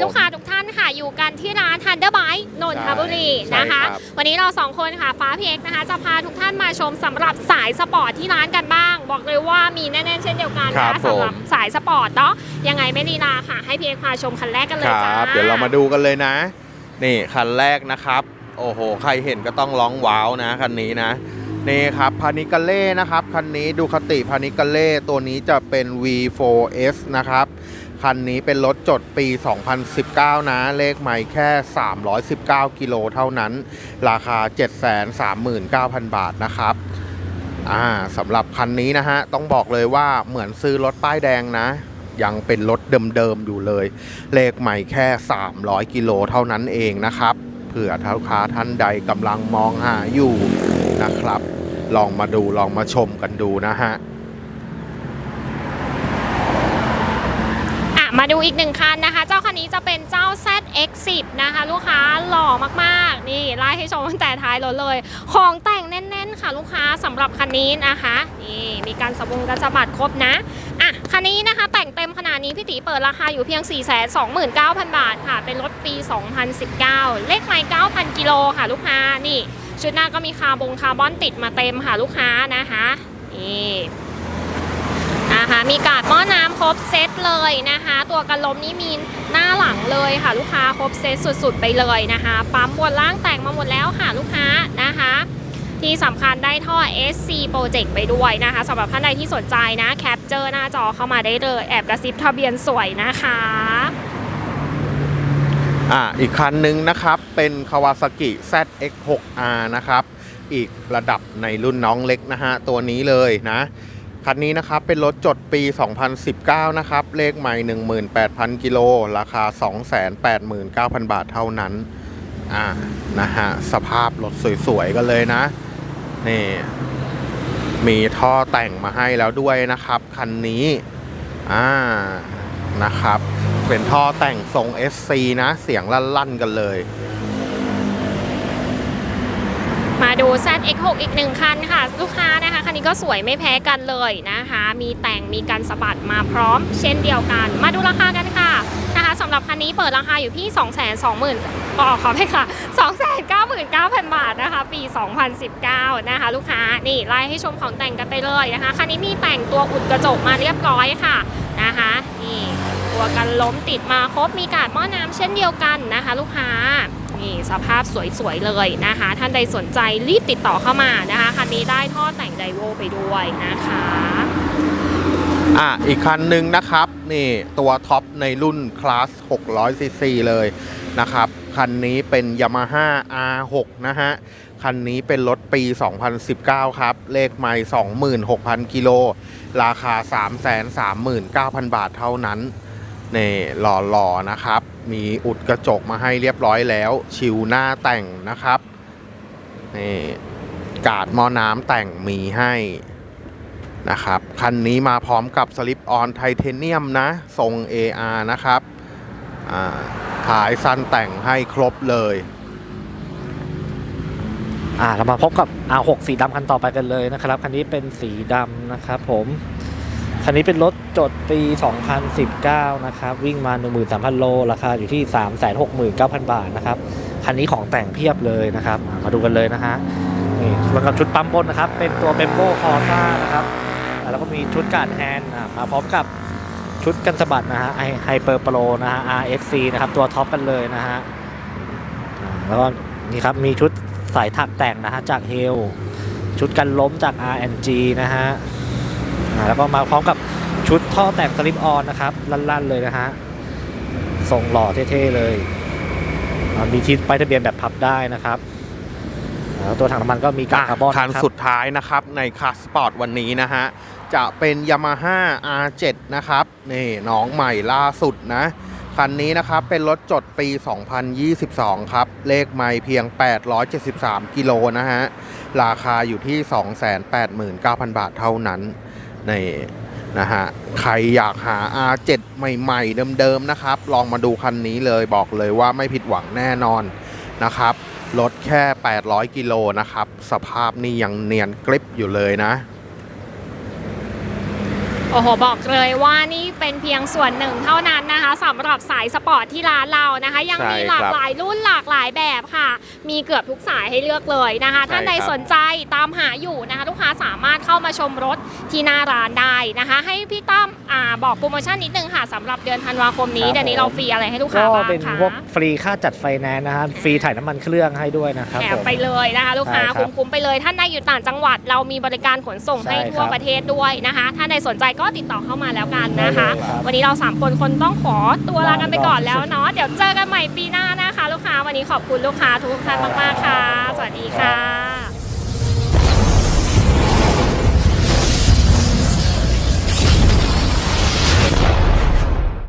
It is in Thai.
กันอีกแล้วนะคะครับตอนนี้ผมลูกค้าทุกท่านค่ะ อยู่กันที่ร้าน Thunder Bike นนทบุรีใช่นะคะครับวันนี้เราสองคนค่ะฟ้าพีเอกนะคะ จะพาทุกท่านมาชมสำหรับสายสปอร์ตที่ร้านกันบ้าง บอกเลยว่ามีแน่ๆเช่นเดียวกันครันะบสำหรับผมสายสปอร์ตเนาะยังไงไม่ลีลาค่ะ ให้พีเอกพาชมคันแรกกันเลยคจ้ารับเดี๋ยวเรามาดูกันเลยนะ นี่คันแรกนะครับ โอ้โห ใครเห็นก็ต้องร้องว้าวนะคันนี้นะนี่ครับพานิกาเล่นะครับคันนี้ดูคติพานิกาเล่ตัวนี้จะเป็น V4S นะครับ คันนี้เป็นรถจดปี 2019 นะ เลขใหม่แค่ 319 กิโลเท่านั้น ราคา 739,000 บาทนะครับอ่าสำหรับคันนี้นะฮะ ต้องบอกเลยว่าเหมือนซื้อรถป้ายแดงนะ ยังเป็นรถเดิมๆอยู่เลย เลขใหม่แค่ 300 กิโลเท่านั้นเองนะครับ เผื่อลูกค้าท่านใดกำลังมองหาอยู่นะครับ ลองมาดูลองมาชมกันดูนะฮะ อะ มาดูอีกหนึ่งคันนะคะ เจ้าคันนี้จะเป็นเจ้า ZX10 นะคะ ลูกค้าหล่อมากๆ นี่ไล่ให้ชมตั้งแต่ท้ายรถเลย ของแต่งแน่นๆ ค่ะลูกค้าสำหรับคันนี้นะคะ นี่มีการสบงกระสบัดครบนะอะคันนี้นะคะแต่งเต็มขนาดนี้พี่ตีเปิดราคาอยู่เพียง 429,000 บาทค่ะ เป็นรถปี 2019 เลขไมล์9,000 กิโลค่ะลูกค้านี่ ชุดหน้าก็มีคาร์บงคาร์บอนติดมาเต็มค่ะลูกค้านะคะนี่ มีกาดหม้อน้ำครบเซตเลยนะคะ ตัวกันลมนี่มีหน้าหลังเลยค่ะ ลูกค้าครบเซตสุดๆไปเลยนะคะ ปั๊มบนล่างแต่งมาหมดแล้วค่ะลูกค้านะคะ ที่สำคัญได้ท่อ SC Project ไปด้วยนะคะสำหรับท่านใดที่สนใจนะแคปเจอร์หน้าจอเข้ามาได้เลยแอบกระซิบทะเบียนสวยนะคะอ่าอีกคันหนึ่งนะครับเป็น Kawasaki ZX6R นะครับ อีกระดับในรุ่นน้องเล็กนะฮะ ตัวนี้เลยนะ คันนี้นะครับเป็นรถจดปี 2019 นะครับ เลขใหม่ 18,000 กิโล ราคา 289,000 บาทเท่านั้น อ่า นะฮะ สภาพรถสวยๆ กันเลยนะ นี่ มีท่อแต่งมาให้แล้วด้วยนะครับ คันนี้ อ่า นะครับ เป็นท่อแต่งทรง SC นะ เสียงลั่นๆ กันเลยมาดู ZX6 อีกหนึ่งคันค่ะ ลูกค้า คันนี้ก็สวยไม่แพ้กันเลยนะคะ มีแต่งมีการสะบัดมาพร้อม เช่นเดียวกัน มาดูราคากันค่ะนะคะสำหรับคันนี้เปิดราคาอยู่ที่ 2 2 0 0 0 0อ๋อขอไปค่ะ 299,000 บาทนะคะ ปี 2019 นะคะ ลูกค้านี่ไล่ให้ชมของแต่งกันไปเลยนะคะ คันนี้มีแต่งตัวอุดกระจกมาเรียบร้อยค่ะนะคะนี่ตัวกันล้มติดมาครบมีการดหม้อน้ำเช่นเดียวกันนะคะ ลูกค้า สภาพสวยๆเลยนะคะ ท่านใดสนใจรีบติดต่อเข้ามานะคะคันนี้ได้ท่อแต่งไดโวไปด้วยนะคะอะอีกคันหนึ่งนะครับนี่ตัวท็อปในรุ่นคลาส600ซีซีเลยนะครับคันนี้เป็น Yamaha R6 นะฮะคันนี้เป็นรถปี 2019 ครับ เลขไม่26,000 กิโล ราคา 339,000 บาทเท่านั้น นี่หล่อๆนะครับ มีอุดกระจกมาให้เรียบร้อยแล้ว ชิวหน้าแต่งนะครับนี่กาดมอน้ำแต่งมีให้นะครับคันนี้มาพร้อมกับสลิปออนไทเทเนียมนะทรง AR นะครับอ่าท้ายสั้นแต่งให้ครบเลยอ่าเรามาพบกับ R6 สีดำคันต่อไปกันเลยนะครับ คันนี้เป็นสีดำนะครับผม คันนี้เป็นรถจดปี 2019 นะครับ วิ่งมา 13,000 โล ราคาอยู่ที่ 369,000 บาทนะครับ คันนี้ของแต่งเพียบเลยนะครับ มาดูกันเลยนะฮะ นี่สำหรับชุดปั๊มบนนะครับ เป็นตัวเบมโบคอร์ซ่านะครับ แล้วก็มีชุดการดแฮนด์มาพร้อมกับชุดกันสะบัดนะฮะไฮเปอร์โปรนะฮะ RSC นะครับ ตัวท็อปกันเลยนะฮะ แล้วก็นี่ครับ มีชุดสายถักแต่งนะฮะ จากเฮล ชุดกันล้มจาก RNG นะฮะ แล้วก็มาพร้อมกับชุดท่อแต่งสลิปออนนะครับ ลั่นๆเลยนะฮะทรงหล่อเท่ๆเลยอ่ามีที่ป้ายทะเบียนแบบพับได้นะครับแล้วตัวถังน้ำมันก็มีกากคาร์บอนคันนะครับสุดท้ายนะครับในคาสปอร์ตวันนี้นะฮะ จะเป็น Yamaha R7 นะครับ นี่น้องใหม่ล่าสุดนะ คันนี้นะครับเป็นรถจดปี 2022 ครับ เลขไม่เพียง 873 กิโลนะฮะ ราคาอยู่ที่ 289,000 บาทเท่านั้น นี่นะฮะใครอยากหา R7 ใหม่ ๆ เดิม ๆ นะครับ ลองมาดูคันนี้เลยบอกเลยว่าไม่ผิดหวังแน่นอนนะครับรถแค่ 800 กิโลนะครับ สภาพนี่ยังเนียนกริปอยู่เลยนะ โอ้โห บอกเลยว่านี่เป็นเพียงส่วนหนึ่งเท่านั้นนะคะสำหรับสายสปอร์ตที่ร้านเรานะคะ ยังใช่มีหลากครับหลายรุ่นหลากหลายแบบค่ะ มีเกือบทุกสายให้เลือกเลยนะคะใช่ท่านใดครับสนใจตามหาอยู่นะคะ ลูกค้าสามารถเข้ามาชมรถที่หน้าร้านได้นะคะ ให้พี่ตั้มอ่าบอกโปรโมชั่นนิดนึงค่ะสำหรับเดือนธันวาคมนี้ครับเดือนนี้เราฟรีอะไรให้ลูกค้าก็บ้างเป็นคะพวกฟรีค่าจัดไฟแนนซ์นะฮะฟรีถ่ายน้ำมันเครื่องให้ด้วยนะครับแถผมมไปเลยนะคะลูกค้าใช่ครับคุ้มๆไปเลยท่านใดอยู่ต่างจังหวัด เรามีบริการขนส่งใช่ให้ทั่วครับประเทศด้วยนะคะท่านใดสนใจก็ติดต่อเข้ามาแล้วกันนะคะได้เลยครับวันนี้เราสามคนคนต้องขอตัวลากันไปก่อนลาไปก่อนแล้วเนาะเดี๋ยวเจอกันใหม่ปีหน้านะคะ ลูกค้าวันนี้ขอบคุณลูกค้าทุกท่านมากๆค่ะ สวัสดีค่ะ